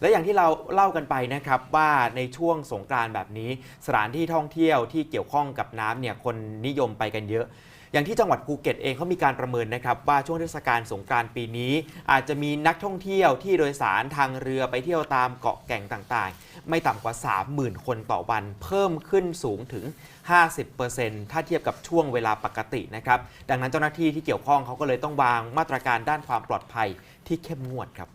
และอย่างที่เราเล่ากันไปนะครับว่าในช่วงสงกรานต์แบบนี้ สถานที่ท่องเที่ยวที่เกี่ยวข้องกับน้ำเนี่ยคนนิยมไปกันเยอะ อย่างที่จังหวัดภูเก็ตเองเขามีการประเมินนะครับว่าช่วงเทศกาลสงกรานต์ปีนี้ อาจจะมีนักท่องเที่ยวที่โดยสารทางเรือไปเที่ยวตามเกาะแก่งต่างๆ ไม่ต่ำกว่า 30,000 คนต่อวัน เพิ่มขึ้นสูงถึง 50%ถ้าเทียบกับช่วงเวลาปกตินะครับดังนั้นเจ้าหน้าที่ที่เกี่ยวข้องเขาก็เลยต้องวางมาตรการด้านความปลอดภัยที่เข้มงวดครับ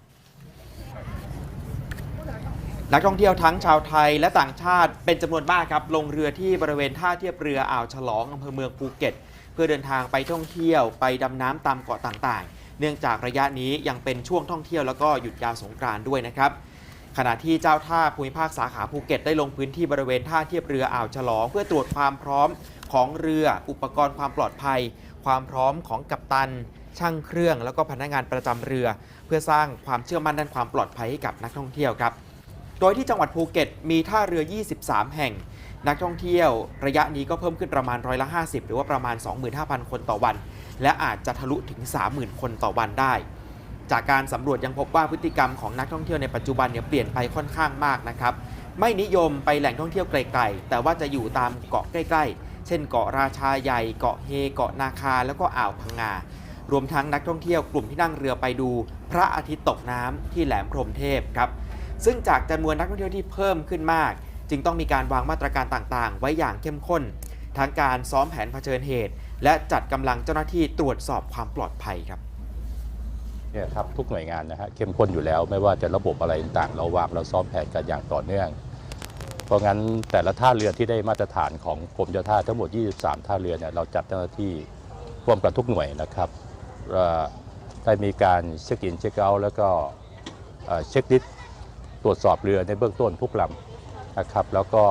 นักท่องเที่ยวทั้งชาวไทยและต่างชาติเป็นจำนวนมากครับ ลงเรือที่บริเวณท่าเทียบเรืออ่าวฉลองอำเภอเมืองภูเก็ต เพื่อเดินทางไปท่องเที่ยวไปดำน้ำตามเกาะต่างๆ เนื่องจากระยะนี้ยังเป็นช่วงท่องเที่ยวแล้วก็หยุดยาวสงกรานต์ด้วยนะครับขณะที่เจ้าท่าภูมิภาคสาขาภูเก็ตได้ลงพื้นที่บริเวณท่าเทียบเรืออ่าวฉลอง เพื่อตรวจความพร้อมของเรืออุปกรณ์ความปลอดภัย ความพร้อมของกัปตัน ช่างเครื่อง แล้วก็พนักงานประจำเรือ เพื่อสร้างความเชื่อมั่นด้านความปลอดภัยให้กับนักท่องเที่ยวครับ โดยที่จังหวัดภูเก็ตมีท่าเรือ 23 แห่ง นักท่องเที่ยวระยะนี้ก็เพิ่มขึ้นประมาณร้อยละ 50 หรือว่าประมาณ 25,000 คนต่อวัน และอาจจะทะลุถึง 30,000 คนต่อวันได้ จากการสำรวจยังพบว่าพฤติกรรมของนักท่องเที่ยวในปัจจุบันเนี่ยเปลี่ยนไปค่อนข้างมากนะครับ ไม่นิยมไปแหล่งท่องเที่ยวไกลๆ แต่ว่าจะอยู่ตามเกาะใกล้ ๆ เช่น เกาะราชาใหญ่ เกาะเฮ เกาะนาคา แล้วก็อ่าวพังงา รวมทั้งนักท่องเที่ยวกลุ่มที่นั่งเรือไปดู พระอาทิตย์ตกน้ำที่แหลมพรหมเทพครับ ซึ่งจากจำนวนนักท่องเที่ยวที่เพิ่มขึ้นมาก จึงต้องมีการวางมาตรการต่างๆ ไว้อย่างเข้มข้น ทั้งการซ้อมแผนเผชิญเหตุ และจัดกำลังเจ้าหน้าที่ตรวจสอบความปลอดภัยครับเนี่ยครับทุกหน่วยงานนะฮะเข้มข้นอยู่แล้ว ไม่ว่าจะระบบอะไรต่างๆ เราวางเราซ้อมแผนกันอย่างต่อเนื่อง เพราะงั้นแต่ละท่าเรือที่ได้มาตรฐานของกรมเจ้าท่าทั้งหมด 23 ท่าเรือเนี่ยเราจัดเจ้าหน้าที่ร่วมกันทุกหน่วยนะครับได้มีการเช็คอินเช็คเอาท์แล้วก็เอ่อเช็คลิสต์ ตรวจสอบเรือในเบื้องต้นทุกลำนะครับแล้วก็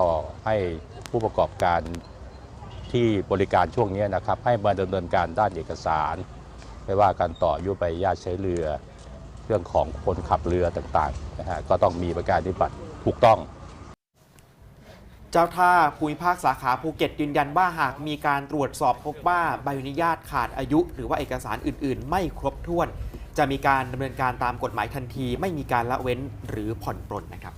ให้ผู้ประกอบการที่บริการช่วงนี้นะครับให้มาดำเนินการด้านเอกสาร ไม่ว่าการต่อยุใบอนุญาตใช้เรือ เรื่องของคนขับเรือต่างๆนะฮะก็ต้องมีประการปฏิบัติถูกต้องเจ้าท่าภูมิภาคสาขาภูเก็ตยืนยันว่าหากมีการตรวจสอบพบว่าใบอนุญาตขาดอายุ หรือว่าเอกสารอื่น ๆ ไม่ครบถ้วน จะมีการดำเนินการตามกฎหมายทันที ไม่มีการละเว้นหรือผ่อนปลนนะครับ